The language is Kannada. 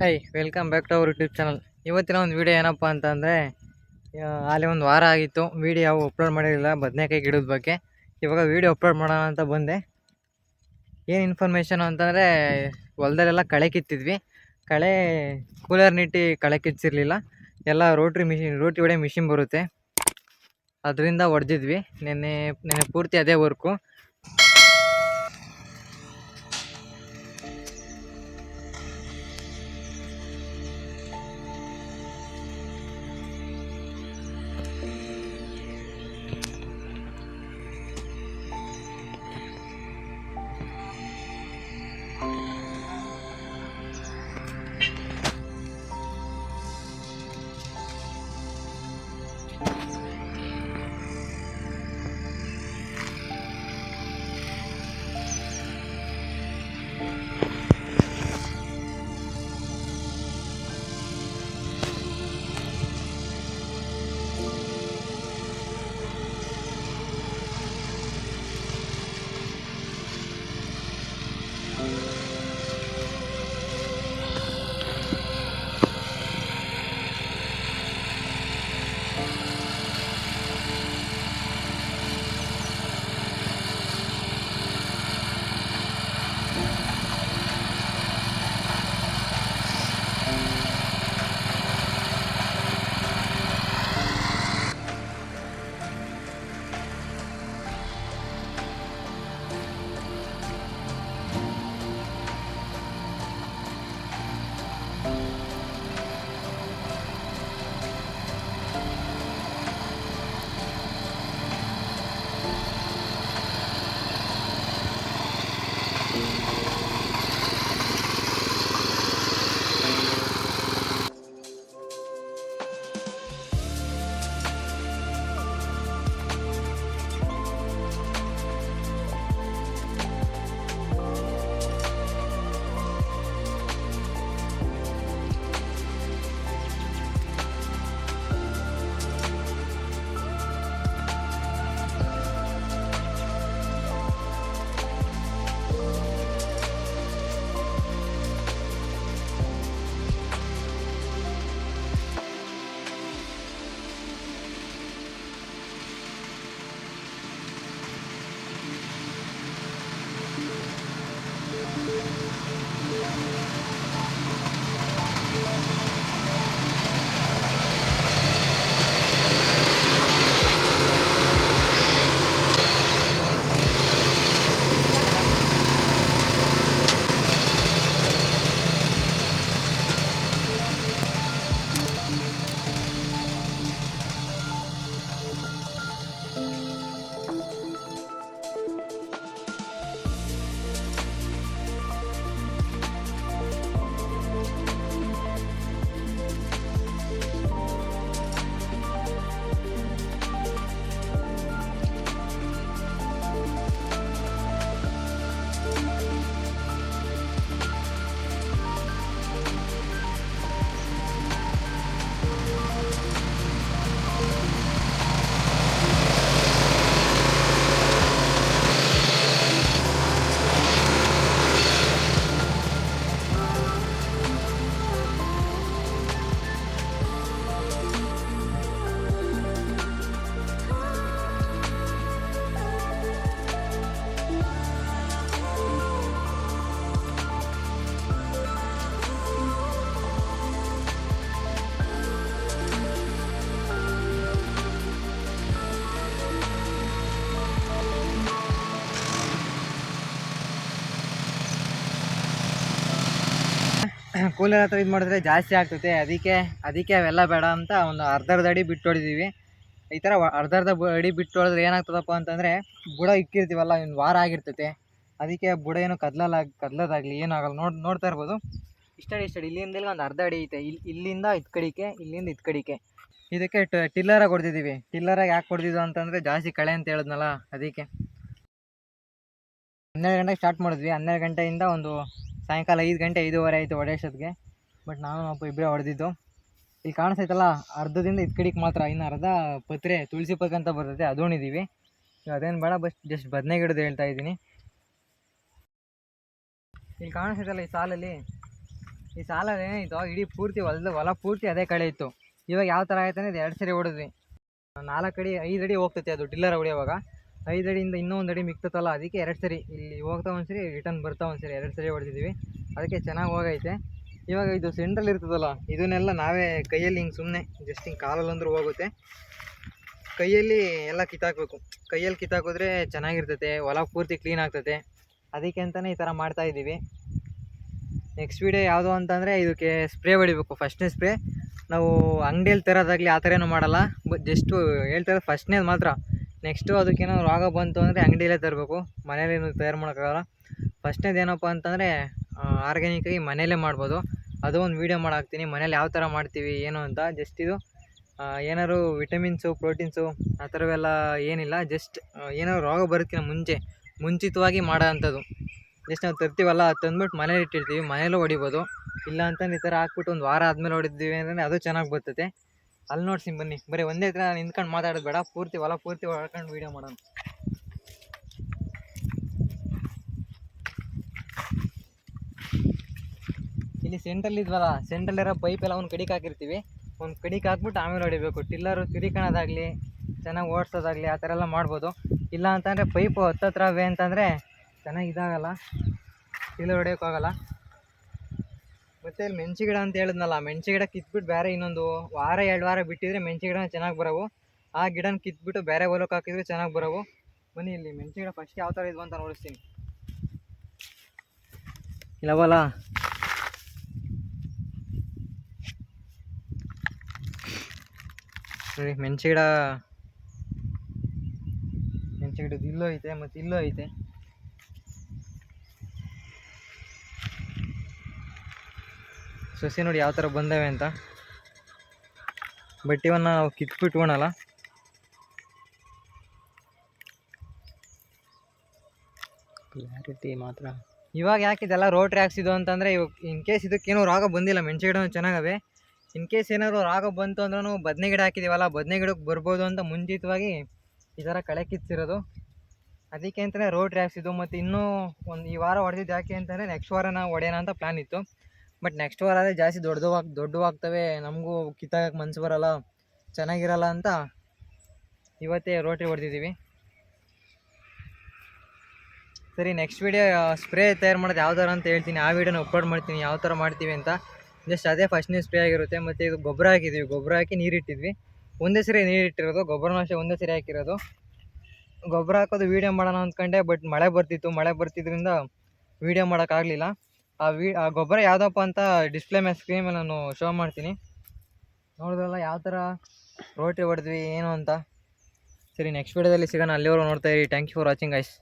Hi welcome back to our YouTube channel ಇವತ್ತಿನ ಒಂದು ವೀಡಿಯೋ ಏನಪ್ಪ ಅಂತಂದರೆ ಅಲ್ಲಿ ಒಂದು ವಾರ ಆಗಿತ್ತು. ವೀಡಿಯೋ ಯಾವ ಅಪ್ಲೋಡ್ ಮಾಡಿರಲಿಲ್ಲ, ಬದನೆಕಾಯಿ ಗಿಡದ ಬಗ್ಗೆ. ಇವಾಗ ವೀಡಿಯೋ ಅಪ್ಲೋಡ್ ಮಾಡೋಣ ಅಂತ ಬಂದೆ. ಏನು ಇನ್ಫಾರ್ಮೇಷನ್ ಅಂತಂದರೆ, ಹೊಲದಲ್ಲೆಲ್ಲ ಕಳೆ ಕಿತ್ತಿದ್ವಿ. ಕಳೆ ಕೂಲರ್ ನೀಟಿ ಕಳೆ ಕಿಚ್ಚಿರಲಿಲ್ಲ ಎಲ್ಲ ರೋಟ್ರಿ ಮಿಷಿನ್ ರೋಟಿ ಹೊಡೆ ಮಿಷಿನ್ ಬರುತ್ತೆ. ಅದರಿಂದ ಹೊಡೆದಿದ್ವಿ ನಿನ್ನೆ ನಿನ್ನೆ ಪೂರ್ತಿ ಅದೇ ವರ್ಕು ಕೂಲರ್ ಹತ್ರ ಇದು ಮಾಡಿದ್ರೆ ಜಾಸ್ತಿ ಆಗ್ತೈತೆ. ಅದಕ್ಕೆ ಅದಕ್ಕೆ ಅವೆಲ್ಲ ಬೇಡ ಅಂತ ಒಂದು ಅರ್ಧ ಅರ್ಧ ಅಡಿ ಬಿಟ್ಟು ಹೊಡೆದೀವಿ ಈ ಥರ ಅರ್ಧ ಅರ್ಧ ಅಡಿ ಬಿಟ್ಟು ಹೊಡೆದ್ರೆ ಏನಾಗ್ತದಪ್ಪ ಅಂತಂದರೆ ಬುಡ ಇಕ್ಕಿರ್ತೀವಲ್ಲ, ಇನ್ನು ವಾರ ಆಗಿರ್ತೈತೆ. ಅದಕ್ಕೆ ಬುಡ ಏನು ಕದ್ಲಲ್ಲ, ಕದ್ಲದಾಗಲಿ, ಏನೂ ನೋಡಿ, ನೋಡ್ತಾ ಇರ್ಬೋದು. ಇಷ್ಟಡಿ ಇಷ್ಟಡಿ ಇಲ್ಲಿಂದ ಇಲ್ಲಿ ಒಂದು ಅರ್ಧ ಅಡಿ ಐತೆ. ಇಲ್ಲಿ ಇಲ್ಲಿಂದ ಇದು ಕಡಿಕೆ, ಇಲ್ಲಿಂದ ಇದು ಕಡಿಕೆ. ಇದಕ್ಕೆ ಟಿಲ್ಲರಾಗಿ ಹೊಡೆದಿದ್ದೀವಿ ಟಿಲ್ಲರಾಗಿ ಯಾಕೆ ಹೊಡೆದಿದ್ದು ಅಂತಂದರೆ ಜಾಸ್ತಿ ಕಳೆ ಅಂತ ಹೇಳಿದ್ನಲ್ಲ, ಅದಕ್ಕೆ. ಹನ್ನೆರಡು ಗಂಟೆಗೆ ಸ್ಟಾರ್ಟ್ ಮಾಡಿದ್ವಿ. ಹನ್ನೆರಡು ಗಂಟೆಯಿಂದ ಒಂದು ಸಾಯಂಕಾಲ ಐದು ಗಂಟೆ ಐದೂವರೆ ಆಯಿತು ಹೊಡೆಯೋಷ್ಟೊತ್ತಿಗೆ ಬಟ್ ನಾನು ಅಪ್ಪ ಇಬ್ಬರೇ ಹೊಡೆದಿದ್ದು. ಇಲ್ಲಿ ಕಾಣಿಸ್ತೈತಲ್ಲ, ಅರ್ಧದಿಂದ ಇದು ಕಡೆಗೆ ಮಾತ್ರ, ಇನ್ನು ಅರ್ಧ ಪತ್ರೆ ತುಳಸಿ ಪತ್ರೆ ಅಂತ ಬರ್ತೈತೆ ಅದು ಉಣಿದೀವಿ ಅದೇನು ಬೇಡ, ಬಸ್ ಜಸ್ಟ್ ಬದನೆ ಗಿಡದ ಹೇಳ್ತಾ ಇದ್ದೀನಿ. ಇಲ್ಲಿ ಕಾಣಿಸ್ತೈತಲ್ಲ ಈ ಸಾಲಲ್ಲಿ? ಈ ಸಾಲಲ್ಲಿ ಏನಾಯಿತು? ಇಡೀ ಪೂರ್ತಿ ಹೊಲದ, ಹೊಲ ಪೂರ್ತಿ ಅದೇ ಕಡೆ ಇತ್ತು. ಇವಾಗ ಯಾವ ಥರ ಆಯ್ತಾನೆ, ಇದು ಎರಡು ಸರಿ ಹೊಡೆದ್ವಿ ನಾಲ್ಕು ಅಡಿ, ಐದು ಅಡಿ ಹೋಗ್ತೈತೆ ಅದು ಟಿಲ್ಲರ್ ಹೊಡಿಯೋವಾಗ. ಐದು ಅಡಿಯಿಂದ ಇನ್ನೂ ಒಂದು ಅಡಿ ಮಿಕ್ತತಲ್ಲ, ಅದಕ್ಕೆ ಎರಡು ಸರಿ. ಇಲ್ಲಿ ಹೋಗ್ತಾ ಒಂದು ಸರಿ ರಿಟರ್ನ್ ಬರ್ತಾ ಒಂದು ಸರಿ, ಎರಡು ಸರಿ ಹೊಡೆದಿದ್ದೀವಿ. ಅದಕ್ಕೆ ಚೆನ್ನಾಗಿ ಹೋಗೈತೆ. ಇವಾಗ ಇದು ಸೆಂಟ್ರಲ್ ಇರ್ತದಲ್ಲ, ಇದನ್ನೆಲ್ಲ ನಾವೇ ಕೈಯಲ್ಲಿ ಹಿಂಗೆ ಸುಮ್ಮನೆ ಜಸ್ಟ್ ಹಿಂಗೆ ಕಾಲಲ್ಲಿ ಅಂದ್ರೂ ಹೋಗುತ್ತೆ. ಕೈಯಲ್ಲಿ ಎಲ್ಲ ಕಿತ್ತಾಕ್ಬೇಕು. ಕೈಯಲ್ಲಿ ಕಿತ್ತಾಕಿದ್ರೆ ಚೆನ್ನಾಗಿರ್ತೈತೆ, ಹೊಲ ಪೂರ್ತಿ ಕ್ಲೀನ್ ಆಗ್ತೈತೆ. ಅದಕ್ಕೆ ಅಂತಲೇ ಈ ಥರ ಮಾಡ್ತಾ ಇದ್ದೀವಿ. ನೆಕ್ಸ್ಟ್ ವೀಡಿಯೋ ಯಾವುದು ಅಂತಂದರೆ ಇದಕ್ಕೆ ಸ್ಪ್ರೇ ಹೊಡಿಬೇಕು. ಫಸ್ಟ್ನೇ ಸ್ಪ್ರೇ ನಾವು ಅಂಗಡಿಯಲ್ಲಿ ತರೋದಾಗಲಿ ಆ ಥರ ಏನೂ ಮಾಡಲ್ಲ. ಬ ಜಸ್ಟು ಹೇಳ್ತಾರೆ ಫಸ್ಟ್ನೇದು ಮಾತ್ರ. ನೆಕ್ಸ್ಟು ಅದಕ್ಕೇನೋ ರೋಗ ಬಂತು ಅಂದರೆ ಅಂಗಡಿಯಲ್ಲೇ ತರಬೇಕು. ಮನೇಲೇನು ತಯಾರು ಮಾಡೋಕ್ಕಾಗಲ್ಲ. ಫಸ್ಟ್ನೇದು ಏನಪ್ಪ ಅಂತಂದರೆ ಆರ್ಗ್ಯಾನಿಕಾಗಿ ಮನೆಯಲ್ಲೇ ಮಾಡ್ಬೋದು. ಅದು ಒಂದು ವೀಡಿಯೋ ಮಾಡಾಕ್ತೀನಿ. ಮನೇಲಿ ಯಾವ ಥರ ಮಾಡ್ತೀವಿ, ಏನು ಅಂತ. ಜಸ್ಟ್ ಇದು ಏನಾದ್ರು ವಿಟಮಿನ್ಸು ಪ್ರೋಟೀನ್ಸು ಆ ಥರವೆಲ್ಲ ಏನಿಲ್ಲ. ಜಸ್ಟ್ ಏನಾದ್ರು ರೋಗ ಬರೋದಕ್ಕಿಂತ ಮುಂಚೆ, ಮುಂಚಿತವಾಗಿ ಮಾಡೋ ಅಂಥದ್ದು ಜಸ್ಟ್ ನಾವು ತರ್ತೀವಲ್ಲ ಅದು ತಂದ್ಬಿಟ್ಟು ಮನೇಲಿ ಇಟ್ಟಿರ್ತೀವಿ. ಮನೇಲೂ ಹೊಡಿಬೋದು. ಇಲ್ಲ ಅಂತಂದು ಈ ಥರ ಹಾಕ್ಬಿಟ್ಟು ಒಂದು ವಾರ ಆದಮೇಲೆ ಹೊಡಿದ್ದೀವಿ ಅಂದರೆ ಅದು ಚೆನ್ನಾಗಿ ಬರ್ತೈತೆ. ಅಲ್ಲಿ ನೋಡ್ತೀನಿ ಬನ್ನಿ. ಬರೀ ಒಂದೇ ಥರ ನಿಂತ್ಕೊಂಡು ಮಾತಾಡೋದು ಬೇಡ. ಪೂರ್ತಿ ಹೊಲ ಪೂರ್ತಿ ಹೊಡ್ಕೊಂಡು ವೀಡಿಯೋ ಮಾಡೋಣ. ಇಲ್ಲಿ ಸೆಂಟ್ರಲ್ಲಿ ಇದ್ವಲ್ಲ ಸೆಂಟ್ರಲ್ಲಿರೋ ಪೈಪ್ ಎಲ್ಲ ಒಂದು ಕಡಿಗೆ ಹಾಕಿರ್ತೀವಿ. ಒಂದು ಕಡಿಗೆ ಹಾಕ್ಬಿಟ್ಟು ಆಮೇಲೆ ಹೊಡಿಬೇಕು. ಟಿಲ್ಲರು ತಿರಿಕಣದಾಗಲಿ, ಚೆನ್ನಾಗಿ ಓಡಿಸೋದಾಗಲಿ ಆ ಥರ ಎಲ್ಲ ಮಾಡ್ಬೋದು. ಇಲ್ಲ ಅಂತಂದರೆ ಪೈಪು ಹತ್ತತ್ರ ವೇ ಅಂತಂದರೆ ಚೆನ್ನಾಗಿ ಇದಾಗಲ್ಲ. ಟಿಲ್ಲರ್ ಹೊಡಿಯೋಕ್ಕಾಗಲ್ಲ. ಮತ್ತು ಇಲ್ಲಿ ಮೆಣಸು ಗಿಡ ಅಂತ ಹೇಳಿದ್ನಲ್ಲ ಮೆಣಸು ಗಿಡ ಕಿತ್ಬಿಟ್ಟು ಬೇರೆ ಇನ್ನೊಂದು ವಾರ, ಎರಡು ವಾರ ಬಿಟ್ಟಿದ್ರೆ ಮೆಣಸು ಗಿಡ ಚೆನ್ನಾಗಿ ಬರೋವು. ಆ ಗಿಡನ ಕಿತ್ಬಿಟ್ಟು ಬೇರೆ ಹೊಲಕ್ಕೆ ಹಾಕಿದ್ರೆ ಚೆನ್ನಾಗಿ ಬರೋವು. ಬನ್ನಿ ಇಲ್ಲಿ ಮೆಣಸು ಗಿಡ ಫಸ್ಟ್ ಯಾವ ಥರ ಇದ್ವು ಅಂತ ನೋಡಿಸ್ತೀನಿ. ಇಲ್ಲವಲ್ಲ ನೋಡಿ ಮೆಣಸು ಗಿಡ ಮೆಣಸು ಗಿಡದ ಇಲ್ಲೂ ಐತೆ, ಮತ್ತು ಇಲ್ಲೂ ಐತೆ. ಸೊಸೆ ನೋಡಿ ಯಾವ ಥರ ಬಂದವೆ ಅಂತ. ಬಟ್ ಇವನ್ನ ನಾವು ಕಿತ್ಬಿಟ್ಕೊಳಲ್ಲ. ಕ್ಲಾರಿಟಿ ಮಾತ್ರ. ಇವಾಗ ಯಾಕೆ ಇದೆಲ್ಲ ರೋಟ್ರಿ ಹಾಕ್ಸಿದ್ದು ಅಂತಂದರೆ ಇವಾಗ ಇನ್ ಕೇಸ್ ಇದಕ್ಕೇನೂ ರಾಗ ಬಂದಿಲ್ಲ ಮೆಣಸು ಗಿಡ ಚೆನ್ನಾಗವೆ. ಇನ್ ಕೇಸ್ ಏನಾದರೂ ರಾಗ ಬಂತು ಅಂದ್ರೂ ಬದನೆ ಗಿಡ ಹಾಕಿದ್ದೀವಲ್ಲ ಬದನೆ ಗಿಡಕ್ಕೆ ಬರ್ಬೋದು ಅಂತ ಮುಂಚಿತವಾಗಿ ಈ ಥರ ಕಳೆ ಕಿತ್ತಿರೋದು. ಅದಕ್ಕೆ ಅಂತಲೇ ರೋಟ್ರಿ ಹಾಕ್ಸಿದ್ದು ಮತ್ತು ಇನ್ನೂ ಒಂದು ಈ ವಾರ ಹೊಡೆದಿದ್ದು ಯಾಕೆ ಅಂತಂದರೆ ನೆಕ್ಸ್ಟ್ ವಾರ ನಾವು ಹೊಡೆಯೋಣ ಅಂತ ಪ್ಲ್ಯಾನ್ ಇತ್ತು. ಬಟ್ ನೆಕ್ಸ್ಟ್ ವಾರ ಆದರೆ ಜಾಸ್ತಿ ದೊಡ್ಡದು ಆಗ್, ದೊಡ್ಡವು ಆಗ್ತವೆ. ನಮಗೂ ಕಿತ್ತಾಗಕ್ಕೆ ಮನ್ಸು ಬರಲ್ಲ. ಚೆನ್ನಾಗಿರಲ್ಲ ಅಂತ ಇವತ್ತೇ ರೋಟ್ರಿ ಹೊಡೆದಿದ್ದೀವಿ ಸರಿ ನೆಕ್ಸ್ಟ್ ವೀಡಿಯೋ ಸ್ಪ್ರೇ ತಯಾರು ಮಾಡೋದು ಯಾವ ಥರ ಅಂತ ಹೇಳ್ತೀನಿ. ಆ ವೀಡಿಯೋನ ಅಪ್ಲೋಡ್ ಮಾಡ್ತೀನಿ. ಯಾವ ಥರ ಮಾಡ್ತೀವಿ ಅಂತ. ಜಸ್ಟ್ ಅದೇ ಫಸ್ಟ್ನೇ ಸ್ಪ್ರೇ ಆಗಿರುತ್ತೆ. ಮತ್ತು ಇದು ಗೊಬ್ಬರ ಹಾಕಿದ್ದೀವಿ ಗೊಬ್ಬರ ಹಾಕಿ ನೀರಿಟ್ಟಿದ್ವಿ ಒಂದೇ ಸರಿ ನೀರಿಟ್ಟಿರೋದು ಅಷ್ಟೇ ಒಂದೇ ಸರಿ ಹಾಕಿರೋದು. ಗೊಬ್ಬರ ಹಾಕೋದು ವೀಡಿಯೋ ಮಾಡೋಣ ಅಂದ್ಕೊಂಡೆ ಬಟ್ ಮಳೆ ಬರ್ತಿತ್ತು. ಮಳೆ ಬರ್ತಿದ್ರಿಂದ ವೀಡಿಯೋ ಮಾಡೋಕ್ಕಾಗಲಿಲ್ಲ ಆ ವಿ, ಆ ಗೊಬ್ಬರ ಯಾವುದಪ್ಪ ಅಂತ ಡಿಸ್ಪ್ಲೇ ಮೇಲೆ ಸ್ಕ್ರೀನ್ ಮೇಲೆ ನಾನು ಶೋ ಮಾಡ್ತೀನಿ. ನೋಡಿದ್ರಲ್ಲ ಯಾವ ಥರ ರೋಟ್ರಿ ಹೊಡೆದ್ವಿ, ಏನು ಅಂತ. ಸರಿ ನೆಕ್ಸ್ಟ್ ವೀಡಿಯೋದಲ್ಲಿ ಸಿಗೋಣ. ಅಲ್ಲಿವರೆಗೂ ನೋಡ್ತಾ ಇರಿ. Thank you for watching guys